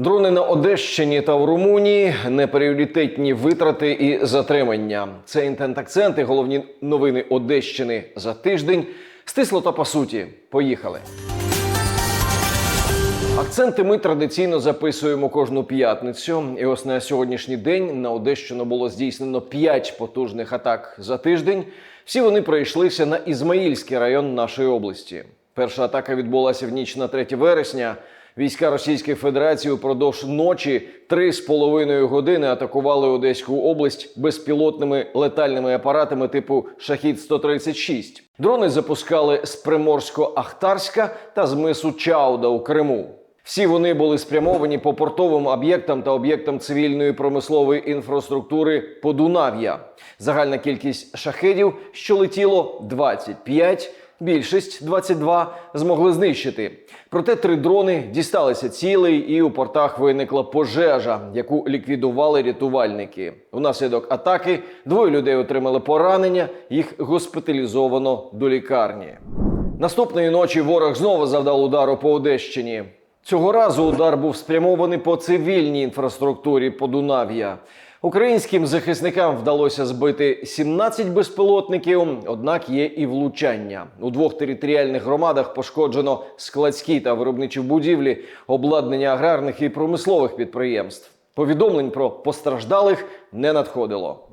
Дрони на Одещині та в Румунії непріоритетні витрати і затримання. Це інтент акценти, головні новини Одещини за тиждень. Стисло та по суті. Поїхали. Акценти ми традиційно записуємо кожну п'ятницю. І ось на сьогоднішній день на Одещину було здійснено 5 потужних атак за тиждень. Всі вони прийшлися на Ізмаїльський район нашої області. Перша атака відбулася в ніч на 3 вересня. Війська Російської Федерації упродовж ночі три з половиною години атакували Одеську область безпілотними летальними апаратами типу Шахід 136 Дрони запускали з Приморсько-Ахтарська та з мису Чауда у Криму. Всі вони були спрямовані по портовим об'єктам та об'єктам цивільної промислової інфраструктури Подунав'я. Загальна кількість шахедів, що летіло 25, більшість 22, змогли знищити. Проте три дрони дісталися цілий, і у портах виникла пожежа, яку ліквідували рятувальники. Внаслідок атаки двоє людей отримали поранення, їх госпіталізовано до лікарні. Наступної ночі ворог знову завдав удару по Одещині. Цього разу удар був спрямований по цивільній інфраструктурі Подунав'я. Українським захисникам вдалося збити 17 безпілотників, однак є і влучання. У двох територіальних громадах пошкоджено складські та виробничі будівлі, обладнання аграрних і промислових підприємств. Повідомлень про постраждалих не надходило.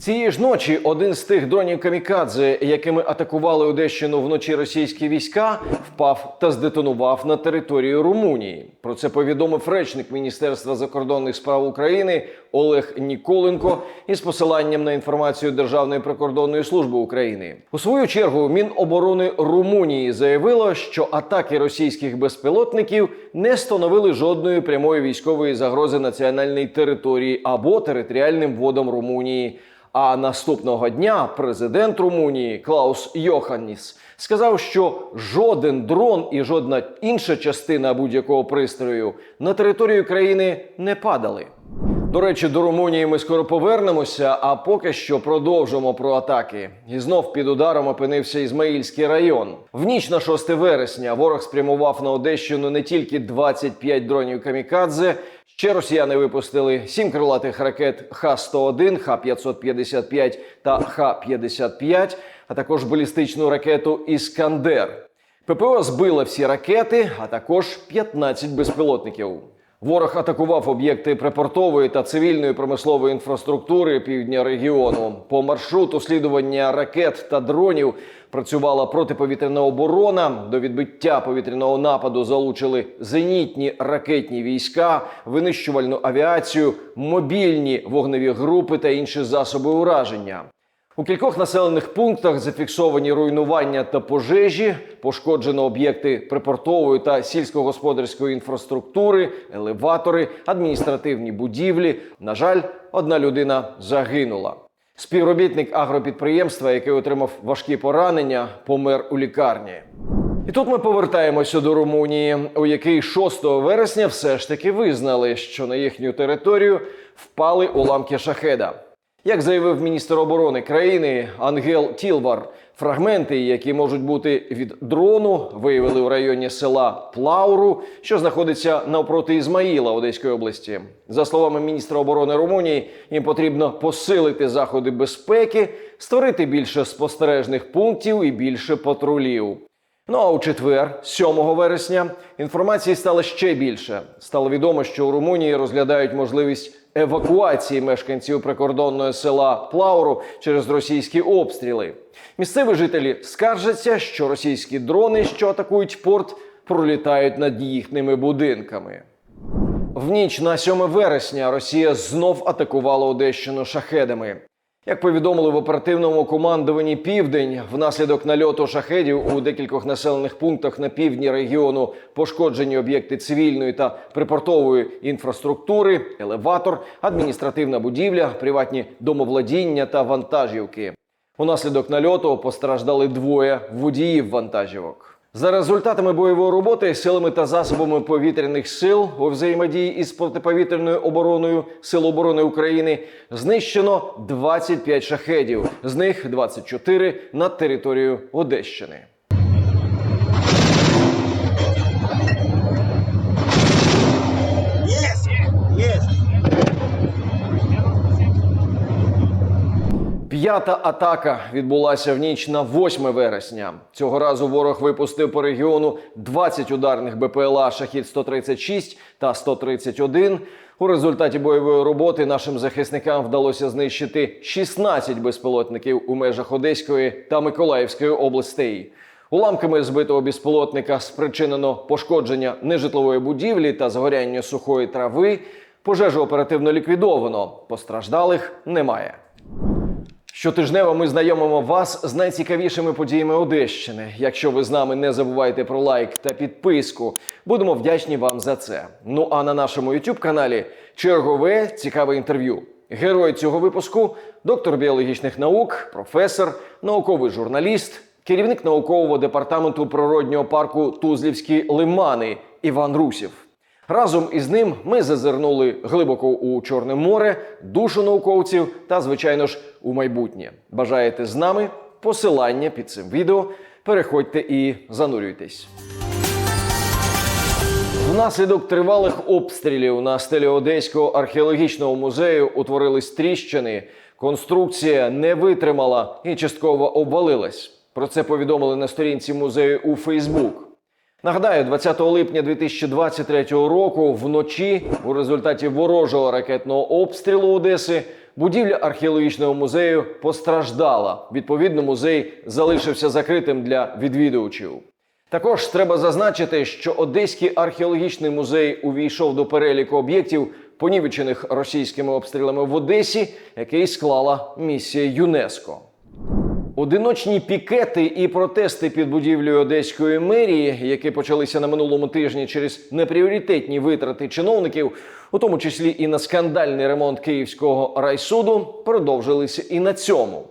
Цієї ж ночі один з тих дронів камікадзе, якими атакували Одещину вночі російські війська, впав та здетонував на територію Румунії. Про це повідомив речник Міністерства закордонних справ України Олег Ніколенко із посиланням на інформацію Державної прикордонної служби України. У свою чергу Міноборони Румунії заявило, що атаки російських безпілотників не становили жодної прямої військової загрози національній території або територіальним водам Румунії. А наступного дня президент Румунії Клаус Йоханніс сказав, що жоден дрон і жодна інша частина будь-якого пристрою на територію країни не падали. До речі, до Румунії ми скоро повернемося, а поки що продовжимо про атаки. І знов під ударом опинився Ізмаїльський район. В ніч на 6 вересня ворог спрямував на Одещину не тільки 25 дронів камікадзе. Ще росіяни випустили 7 крилатих ракет Х-101, Х-555 та Х-55, а також балістичну ракету Іскандер. ППО збила всі ракети, а також 15 безпілотників. Ворог атакував об'єкти припортової та цивільної промислової інфраструктури півдня регіону. По маршруту слідування ракет та дронів працювала протиповітряна оборона. До відбиття повітряного нападу залучили зенітні ракетні війська, винищувальну авіацію, мобільні вогневі групи та інші засоби ураження. У кількох населених пунктах зафіксовані руйнування та пожежі, пошкоджено об'єкти припортової та сільськогосподарської інфраструктури, елеватори, адміністративні будівлі. На жаль, одна людина загинула. Співробітник агропідприємства, який отримав важкі поранення, помер у лікарні. І тут ми повертаємося до Румунії, у якій 6 вересня все ж таки визнали, що на їхню територію впали уламки шахеда. Як заявив міністр оборони країни Ангел Тілвар, фрагменти, які можуть бути від дрону, виявили у районі села Плауру, що знаходиться навпроти Ізмаїла Одеської області. За словами міністра оборони Румунії, їм потрібно посилити заходи безпеки, створити більше спостережних пунктів і більше патрулів. Ну а у четвер, 7 вересня, інформації стало ще більше. Стало відомо, що у Румунії розглядають можливість евакуації мешканців прикордонного села Плауру через російські обстріли. Місцеві жителі скаржаться, що російські дрони, що атакують порт, пролітають над їхніми будинками. В ніч на 7 вересня Росія знов атакувала Одещину шахедами. Як повідомили в оперативному командуванні Південь, внаслідок нальоту шахедів у декількох населених пунктах на півдні регіону пошкоджені об'єкти цивільної та припортової інфраструктури, елеватор, адміністративна будівля, приватні домовладіння та вантажівки. Унаслідок нальоту постраждали двоє водіїв вантажівок. За результатами бойової роботи силами та засобами повітряних сил у взаємодії із протиповітряною обороною Сил оборони України знищено 25 шахедів, з них 24 на територію Одещини. П'ята атака відбулася в ніч на 8 вересня. Цього разу ворог випустив по регіону 20 ударних БПЛА Шахід 136 та 131. У результаті бойової роботи нашим захисникам вдалося знищити 16 безпілотників у межах Одеської та Миколаївської областей. Уламками збитого безпілотника спричинено пошкодження нежитлової будівлі та загоряння сухої трави. Пожежу оперативно ліквідовано. Постраждалих немає. Щотижнево ми знайомимо вас з найцікавішими подіями Одещини. Якщо ви з нами не забувайте про лайк та підписку, будемо вдячні вам за це. Ну а на нашому youtube каналі чергове цікаве інтерв'ю. Герой цього випуску доктор біологічних наук, професор, науковий журналіст, керівник наукового департаменту природнього парку Тузлівські лимани Іван Русів. Разом із ним ми зазирнули глибоко у Чорне море, душу науковців та, звичайно ж, у майбутнє. Бажаєте з нами? Посилання під цим відео. Переходьте і занурюйтесь. Внаслідок тривалих обстрілів на стелі Одеського археологічного музею утворились тріщини. Конструкція не витримала і частково обвалилась. Про це повідомили на сторінці музею у Фейсбук. Нагадаю, 20 липня 2023 року вночі у результаті ворожого ракетного обстрілу Одеси будівля археологічного музею постраждала. Відповідно, музей залишився закритим для відвідувачів. Також треба зазначити, що Одеський археологічний музей увійшов до переліку об'єктів, понівечених російськими обстрілами в Одесі, який склала місія ЮНЕСКО. Одиночні пікети і протести під будівлею одеської мерії, які почалися на минулому тижні через непріоритетні витрати чиновників, у тому числі і на скандальний ремонт Київського райсуду, продовжилися і на цьому.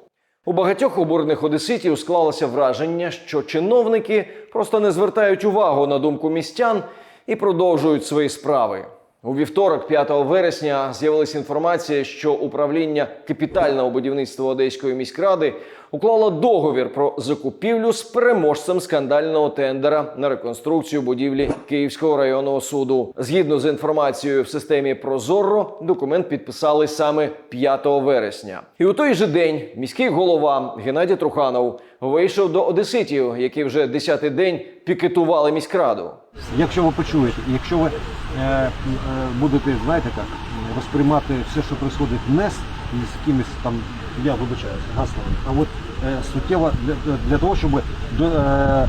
У багатьох обурених одеситів склалося враження, що чиновники просто не звертають увагу на думку містян і продовжують свої справи. У вівторок, 5 вересня, з'явилася інформація, що управління капітального будівництва Одеської міськради уклало договір про закупівлю з переможцем скандального тендера на реконструкцію будівлі Київського районного суду. Згідно з інформацією в системі Прозоро, документ підписали саме 5 вересня. І у той же день міський голова Геннадій Труханов вийшов до одеситів, які вже 10-й день пікетували міськраду. Якщо ви почуєте, якщо ви е, е, будете, знаєте як, розприймати все, що відбувається не з, з якимись там, я вибачаюся, гаслами, а от е, суттєво для, для того, щоб до, е, е,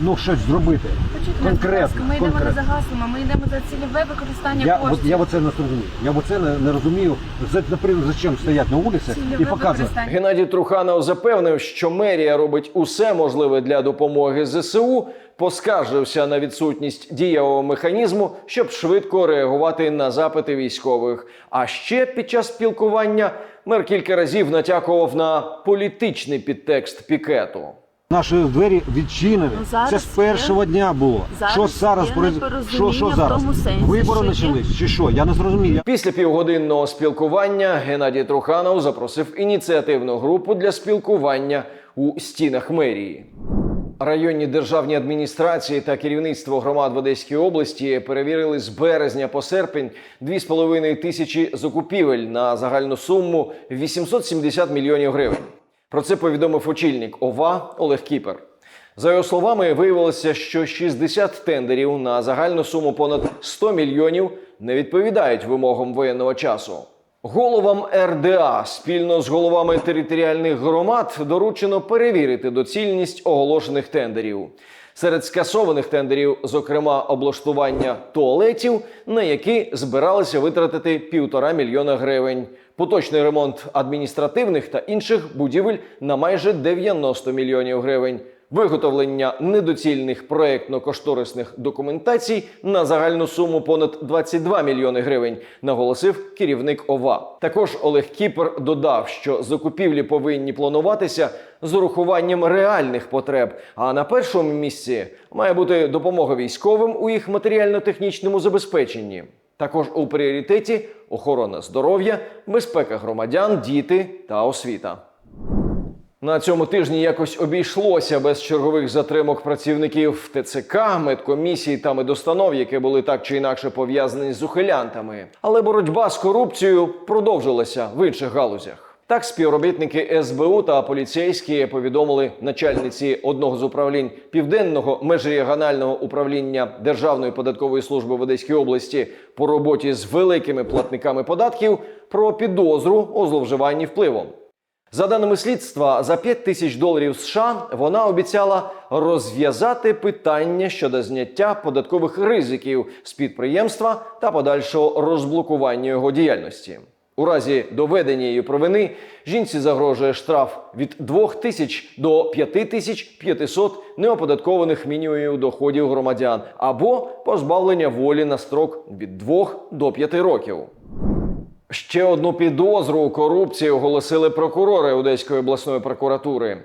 ну, щось зробити. Ласка, Конкретно, ми йдемо не конкретно. за гаслами, ми йдемо за цільове використання Я, от, коштів. я оце не розумію. Я оце не, не розумію. За, наприклад, зачем стоять на вулиці Цільове і показувати. використання. Геннадій Труханов запевнив, що мерія робить усе можливе для допомоги ЗСУ. Поскаржився на відсутність дієвого механізму, щоб швидко реагувати на запити військових. А ще під час спілкування мер кілька разів натякував на політичний підтекст пікету. Наші двері відчинені. Ну, зараз Це з першого є- дня було. зараз що зараз що, що зараз? тому сенсі, Вибори що є- почались чи що? Я не зрозумів. Після півгодинного спілкування Геннадій Труханов запросив ініціативну групу для спілкування у стінах мерії. Районні державні адміністрації та керівництво громад в Одеській області перевірили з березня по серпень 2,5 тисячі закупівель на загальну суму 870 мільйонів гривень. Про це повідомив очільник ОВА Олег Кіпер. За його словами, виявилося, що 60 тендерів на загальну суму понад 100 мільйонів не відповідають вимогам воєнного часу. Головам РДА спільно з головами територіальних громад доручено перевірити доцільність оголошених тендерів. Серед скасованих тендерів, зокрема, облаштування туалетів, на які збиралися витратити півтора мільйона гривень, поточний ремонт адміністративних та інших будівель на майже 90 мільйонів гривень, виготовлення недоцільних проєктно-кошторисних документацій на загальну суму понад 22 мільйони гривень, наголосив керівник ОВА. Також Олег Кіпер додав, що закупівлі повинні плануватися з урахуванням реальних потреб. А на першому місці має бути допомога військовим у їх матеріально-технічному забезпеченні. Також у пріоритеті охорона здоров'я, безпека громадян, діти та освіта. На цьому тижні якось обійшлося без чергових затримок працівників ТЦК, медкомісій та медустанов, які були так чи інакше пов'язані з ухилянтами. Але боротьба з корупцією продовжилася в інших галузях. Так, співробітники СБУ та поліцейські повідомили начальниці одного з управлінь південного межрегіонального управління Державної податкової служби в Одеській області по роботі з великими платниками податків про підозру у зловживанні впливом. За даними слідства, за 5 тисяч доларів США вона обіцяла розв'язати питання щодо зняття податкових ризиків з підприємства та подальшого розблокування його діяльності. У разі доведення її провини жінці загрожує штраф від 2 тисяч до 5 тисяч 500 неоподаткованих мінімумів доходів громадян або позбавлення волі на строк від 2 до 5 років. Ще одну підозру у корупції оголосили прокурори Одеської обласної прокуратури.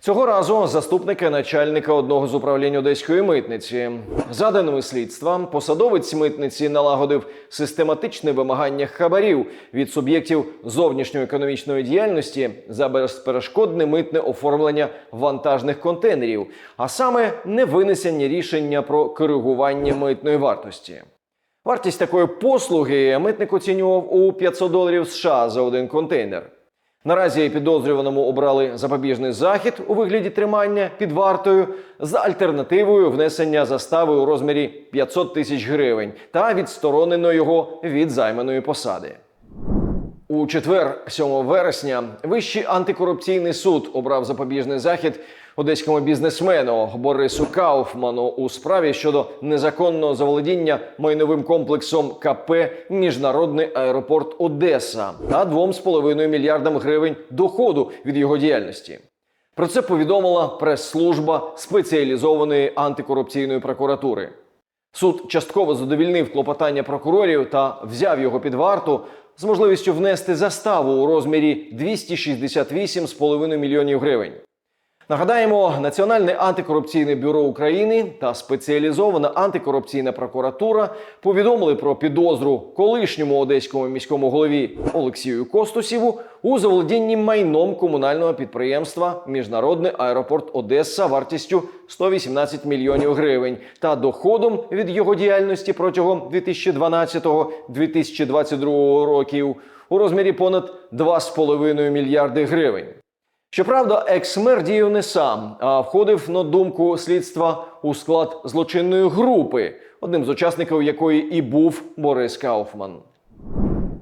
Цього разу заступника начальника одного з управлінь Одеської митниці. За даними слідства, посадовець митниці налагодив систематичне вимагання хабарів від суб'єктів зовнішньої економічної діяльності за безперешкодне митне оформлення вантажних контейнерів, а саме невинесення рішення про коригування митної вартості. Вартість такої послуги митник оцінював у 500 доларів США за один контейнер. Наразі підозрюваному обрали запобіжний захід у вигляді тримання під вартою з альтернативою внесення застави у розмірі 500 тисяч гривень та відсторонено його від займаної посади. У четвер, 7 вересня, Вищий антикорупційний суд обрав запобіжний захід одеському бізнесмену Борису Кауфману у справі щодо незаконного заволодіння майновим комплексом КП Міжнародний аеропорт Одеса та 2,5 мільярдам гривень доходу від його діяльності. Про це повідомила прес-служба спеціалізованої антикорупційної прокуратури. Суд частково задовільнив клопотання прокурорів та взяв його під варту з можливістю внести заставу у розмірі 268,5 мільйонів гривень. Нагадаємо, Національне антикорупційне бюро України та спеціалізована антикорупційна прокуратура повідомили про підозру колишньому одеському міському голові Олексію Костусіву у заволодінні майном комунального підприємства Міжнародний аеропорт Одеса вартістю 118 мільйонів гривень та доходом від його діяльності протягом 2012-2022 років у розмірі понад 2,5 мільярди гривень. Щоправда, екс-мер діяв не сам, а входив на думку слідства у склад злочинної групи, одним з учасників якої і був Борис Кауфман.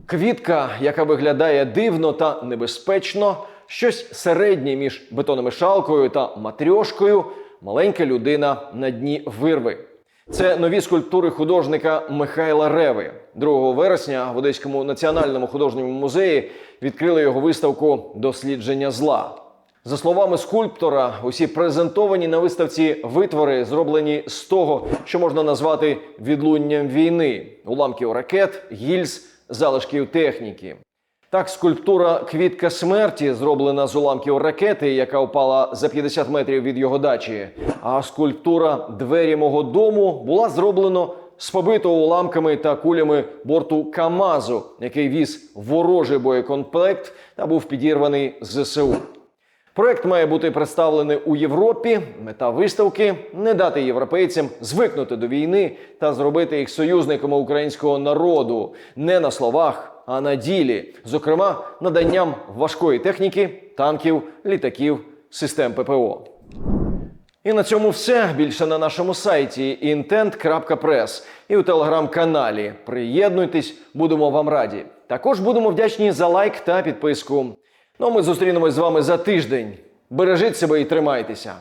Квітка, яка виглядає дивно та небезпечно, щось середнє між бетономішалкою та матрьошкою, маленька людина на дні вирви. Це нові скульптури художника Михайла Реви. 2 вересня в Одеському національному художньому музеї відкрили його виставку Дослідження зла. За словами скульптора, усі презентовані на виставці витвори зроблені з того, що можна назвати відлунням війни: уламків ракет, гільз, залишків техніки. Так, скульптура Квітка смерті зроблена з уламків ракети, яка впала за 50 метрів від його дачі. А скульптура Двері мого дому була зроблена з побитого уламками та кулями борту Камазу, який віз ворожий боєкомплект та був підірваний з ЗСУ. Проект має бути представлений у Європі. Мета виставки не дати європейцям звикнути до війни та зробити їх союзниками українського народу не на словах, а на ділі, зокрема наданням важкої техніки, танків, літаків, систем ППО. І на цьому все. Більше на нашому сайті intent.press і у телеграм-каналі. Приєднуйтесь, будемо вам раді. Також будемо вдячні за лайк та підписку. Ну ми зустрінемось з вами за тиждень. Бережіть себе і тримайтеся.